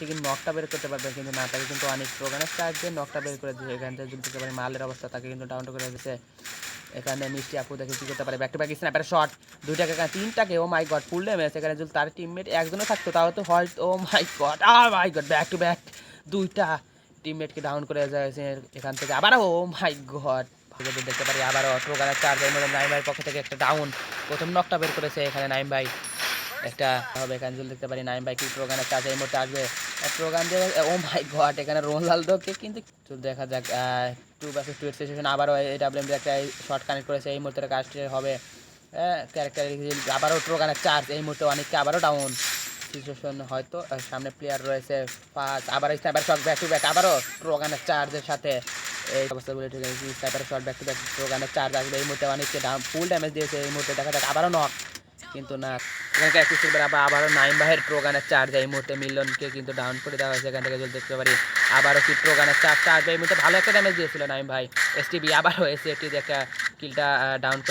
থেকে নকটা বের করতে পারবে কিন্তু না, তাকে কিন্তু অনেক প্রোগ্রামের সাহায্যে নকটা বের করে দিয়েছে এখান থেকে যদি একেবারে মালের অবস্থা তাকে কিন্তু ডাউন করে দিয়েছে এখানে মিষ্টি আপু দেখে কি করতে পারে? ব্যাক টু ব্যাক স্ন্যাপের শট দুইটাকে এখানে তিনটাকে ও মাই গড ফুল ড্যামেজ এখানে যদি তার টিমমেট একজনও থাকতো তাও তো হয়তো oh my god R my god back to back দুইটা টিমমেটকে ডাউন করে যাচ্ছে এখান থেকে। আবার ও মাই গড দেখতে পারি, আবারও প্রোগ্রামের চার্জ এর মধ্যে নাইম ভাইয়ের পক্ষ থেকে একটা ডাউন প্রথম নকটা বের করেছে এখানে নাইম ভাই। একটা হবে, এখানে দেখতে পারি নাইম ভাই কি প্রোগ্রামের চার্জ এই মুহূর্তে আসবে। প্রোগ্রাম দিয়ে ও মাই গড এখানে রোনালদোকে কিন্তু তো দেখা যাক টু বাসেস টু সিচুয়েশন আবারও এই ডাব্লিউএম একটা শর্ট কানেক্ট করেছে, এই মুহূর্তে কাজটি হবে। ক্যারেক্টার আবারও প্রোগ্রামের চার্জ এই মুহূর্তে অনেককে আবারও ডাউন সিচুয়েশন হয়তো সামনে প্লেয়ার রয়েছে পাঁচ আবার sniper shot back to back আবারও প্রোগ্রামের চার্জের সাথে। এই অবস্থা বলে ঠিক আছে sniper shot back to back প্রোগ্রামের চার্জ আসবে, এই মুহূর্তে অনেককে ফুল ড্যামেজ দিয়েছে, এই মুহূর্তে দেখা যাক, আবারও নক কিন্তু না। এখানে একটু সিলভার আবার আবারও নাইম বাহের ট্রোগানের চার্জ এই মুহূর্তে মিলনকে কিন্তু ডাউন করে দেওয়া হয়েছে এখান থেকে যদি দেখতে পারি। আবারও কি ট্রোগানের চার্জ চার্জ এই মুহূর্তে ভালো একটা ড্যামেজ দিয়েছিল নাইম ভাই। এসটিবি আবারও এসে একটা কিলটা ডাউন করে